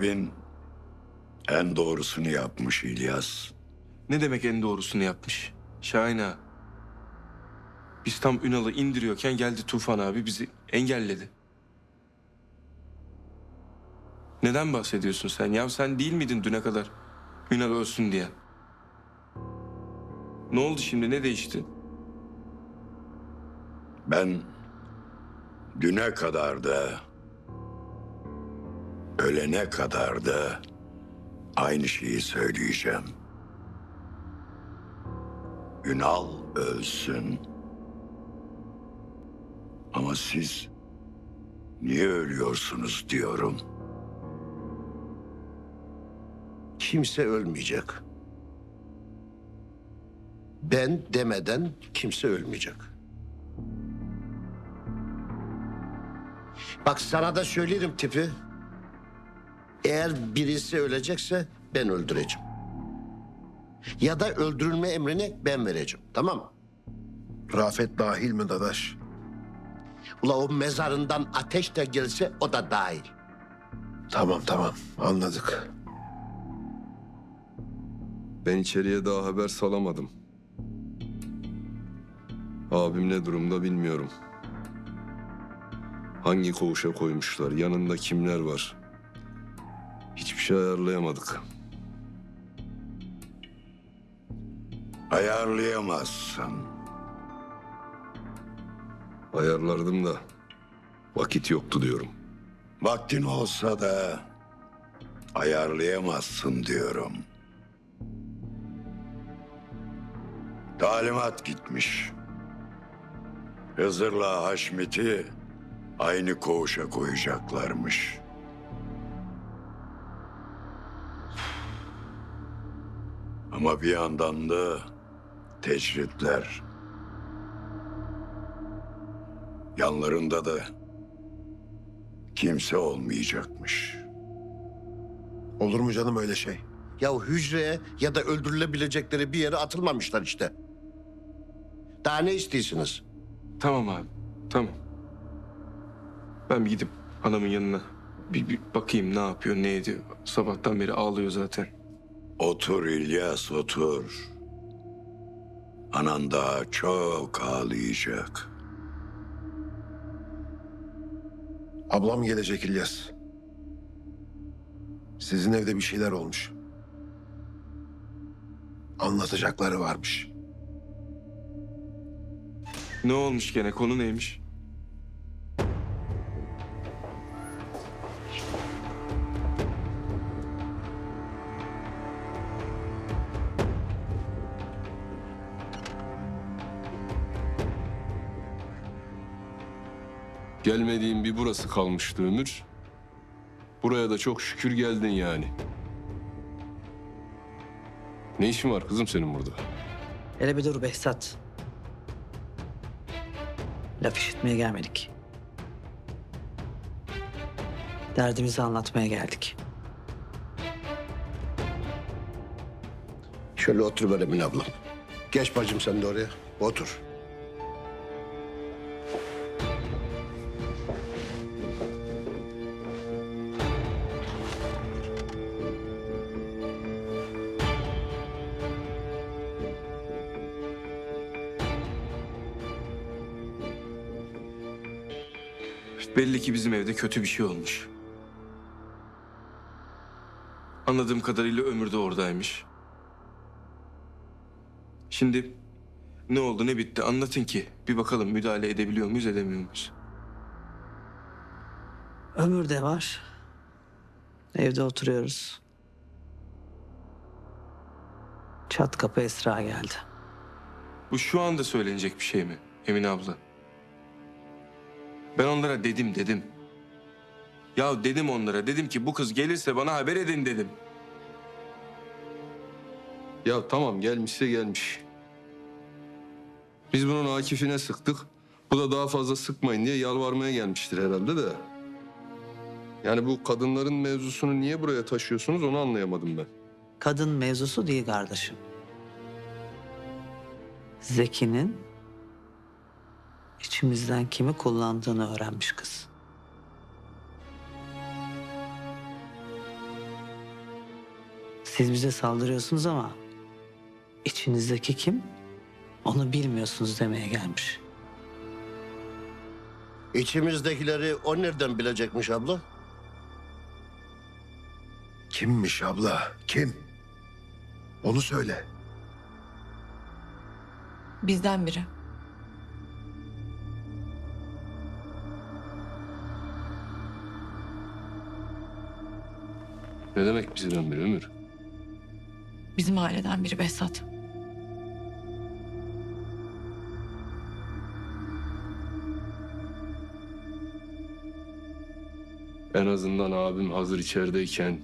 Abin en doğrusunu yapmış İlyas. Ne demek en doğrusunu yapmış? Şahin ağa. Biz tam Ünal'ı indiriyorken geldi Tufan abi bizi engelledi. Neden bahsediyorsun sen? Ya sen değil miydin düne kadar Ünal ölsün diye? Ne oldu şimdi? Ne değişti? Ben düne kadar da ölene kadar da aynı şeyi söyleyeceğim. Ünal ölsün. Ama siz niye ölüyorsunuz diyorum. Kimse ölmeyecek. Ben demeden kimse ölmeyecek. Bak sana da söylerim tipi. Eğer birisi ölecekse ben öldüreceğim. Ya da öldürülme emrini ben vereceğim. Tamam mı? Rafet dahil mi dadaş? Ula o mezarından ateş de gelse o da dahil. Tamam tamam anladık. Ben içeriye daha haber salamadım. Abim ne durumda bilmiyorum. Hangi koğuşa koymuşlar, yanında kimler var? Şey ayarlayamadık. Ayarlayamazsın. Ayarlardım da vakit yoktu diyorum. Vaktin olsa da ayarlayamazsın diyorum. Talimat gitmiş. Hızır'la Haşmet'i aynı koğuşa koyacaklarmış. Ama bir yandan da tecritler. Yanlarında da kimse olmayacakmış. Olur mu canım öyle şey? Ya hücreye ya da öldürülebilecekleri bir yere atılmamışlar işte. Daha ne istiyorsunuz? Tamam abi. Tamam. Ben bir gidip anamın yanına bir, bir bakayım ne yapıyor, ne ediyor. Sabahtan beri ağlıyor zaten. Otur İlyas otur. Anan daha çok ağlayacak. Ablam gelecek İlyas. Sizin evde bir şeyler olmuş. Anlatacakları varmış. Ne olmuş gene? Konu neymiş? Gelmediğin bir burası kalmıştı Ömür. Buraya da çok şükür geldin yani. Ne işin var kızım senin burada? Hele bir dur Behzat. Laf işitmeye gelmedik. Derdimizi anlatmaya geldik. Şöyle otur böyle Mine ablam. Geç bacım sen de oraya. Otur. Belli ki bizim evde kötü bir şey olmuş. Anladığım kadarıyla Ömür de oradaymış. Şimdi ne oldu ne bitti anlatın ki bir bakalım müdahale edebiliyor muyuz edemiyor muyuz? Ömür de var. Evde oturuyoruz. Çat kapı Esra geldi. Bu şu anda söylenecek bir şey mi Emine abla? Ben onlara dedim dedim. Ya dedim onlara dedim ki bu kız gelirse bana haber edin dedim. Ya tamam gelmişse gelmiş. Biz bunun Akif'ine sıktık. Bu da daha fazla sıkmayın diye yalvarmaya gelmiştir herhalde de. Yani bu kadınların mevzusunu niye buraya taşıyorsunuz onu anlayamadım ben. Kadın mevzusu değil kardeşim. Zeki'nin içimizden kimi kullandığını öğrenmiş kız. Siz bize saldırıyorsunuz ama içinizdeki kim? Onu bilmiyorsunuz demeye gelmiş. İçimizdekileri o nereden bilecekmiş abla? Kimmiş abla? Kim? Onu söyle. Bizden biri. Ne demek bizden bir ömür? Bizim aileden biri Behzat. En azından abim hazır içerideyken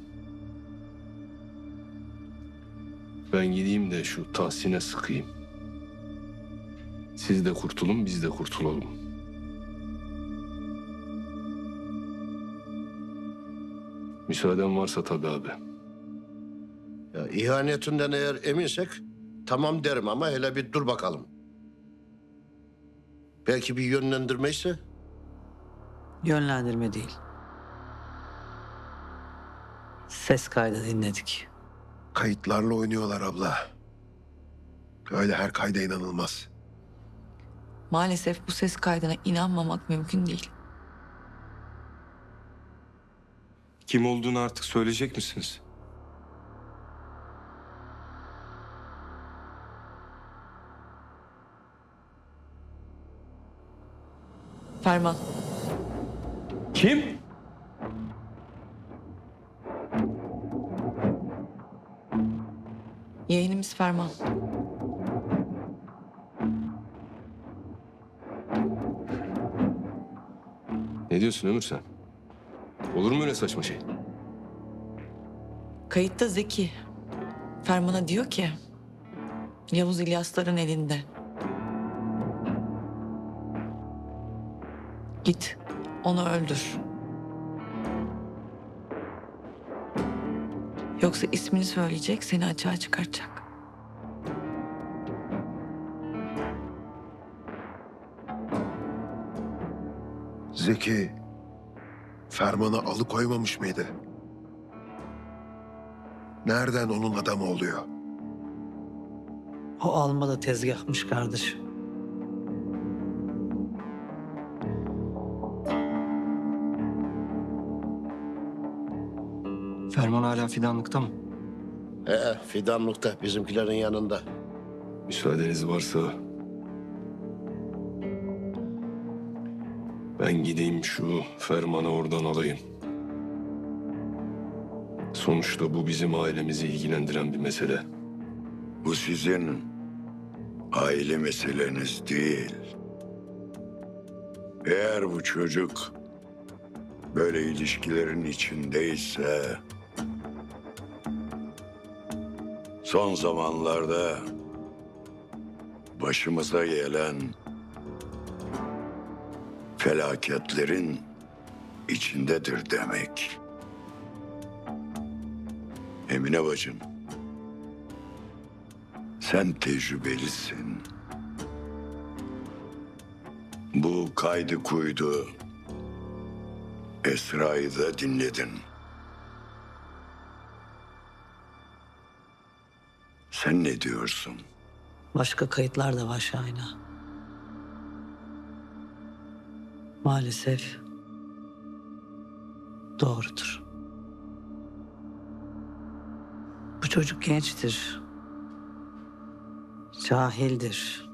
ben gideyim de şu Tahsin'e sıkayım. Siz de kurtulun, biz de kurtulalım. Müsaaden varsa tabii abi. Ya, ihanetinden eğer eminsek tamam derim ama hele bir dur bakalım. Belki bir yönlendirme ise Yönlendirme değil. Ses kaydı dinledik. Kayıtlarla oynuyorlar abla. Öyle her kayda inanılmaz. Maalesef bu ses kaydına inanmamak mümkün değil. Kim olduğunu artık söyleyecek misiniz? Ferman. Kim? Yeğenimiz Ferman. Ne diyorsun Ömür sen? Olur mu öyle saçma şey? Kayıtta Zeki. Ferman'a diyor ki... Yavuz İlyasların elinde. Git, onu öldür. Yoksa ismini söyleyecek, seni açığa çıkartacak. Zeki Ferman'ı alıkoymamış mıydı? Nereden onun adamı oluyor? O alma da tezgahmış kardeşim. Ferman hala fidanlıkta mı? ee, fidanlıkta bizimkilerin yanında. Müsaadeniz varsa... Ben gideyim şu fermanı oradan alayım. Sonuçta bu bizim ailemizi ilgilendiren bir mesele. Bu sizin aile meseleniz değil. Eğer bu çocuk böyle ilişkilerin içindeyse son zamanlarda başımıza gelen felaketlerin içindedir demek. Emine bacım. Sen tecrübelisin. Bu kaydı kuydu. Esra'yı da dinledin. Sen ne diyorsun? Başka kayıtlar da var Şahin'a. Maalesef doğrudur. Bu çocuk gençtir. Cahildir.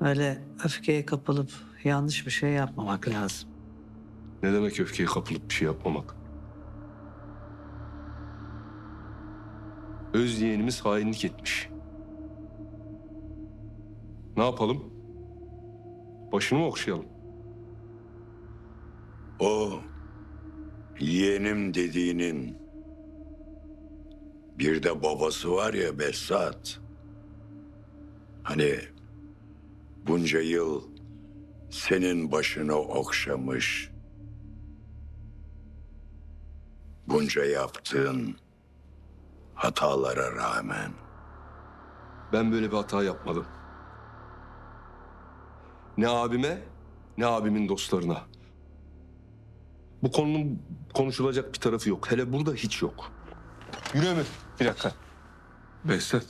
Öyle öfkeye kapılıp yanlış bir şey yapmamak lazım. Ne demek öfkeye kapılıp bir şey yapmamak? Öz yeğenimiz hainlik etmiş. Ne yapalım? Başını mı okşayalım? O yeğenim dediğinin bir de babası var ya Behzat. Hani bunca yıl senin başını okşamış. Bunca yaptığın hatalara rağmen Ben böyle bir hata yapmadım. Ne abime ne abimin dostlarına. Bu konunun konuşulacak bir tarafı yok. Hele burada hiç yok. Yürü Ömür. Bir dakika. Behzat.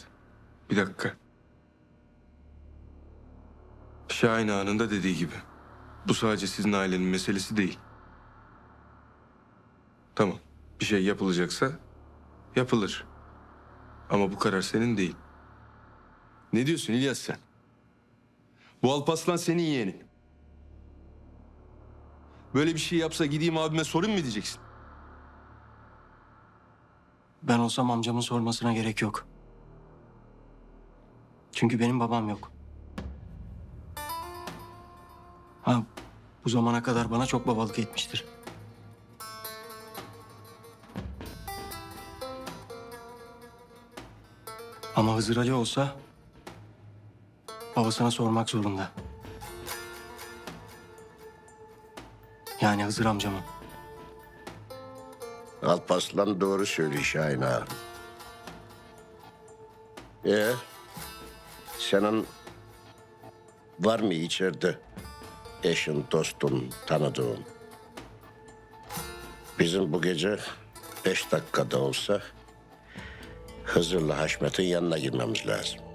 Bir dakika. Şahin Ağa'nın da dediği gibi. Bu sadece sizin ailenin meselesi değil. Tamam. Bir şey yapılacaksa yapılır. Ama bu karar senin değil. Ne diyorsun İlyas sen? Bu Alpaslan senin yeğenin. Böyle bir şey yapsa gideyim abime sorayım mı diyeceksin? Ben olsam amcamın sormasına gerek yok. Çünkü benim babam yok. Ha, bu zamana kadar bana çok babalık etmiştir. Ama Hızır Ali olsa babasına sormak zorunda. Yani Hızır amcamın. Alpaslan doğru söylüyor Şahin ağa. Ee, senin var mı içeride eşin, dostun, tanıdığın? Bizim bu gece beş dakikada olsa Hızır'la Haşmet'in yanına girmemiz lazım.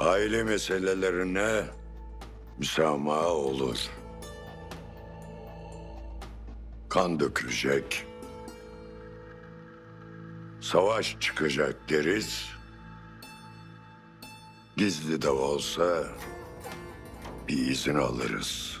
Aile meselelerine müsamaha olur. Kan dökülecek. Savaş çıkacak deriz. Gizli de olsa bir izin alırız.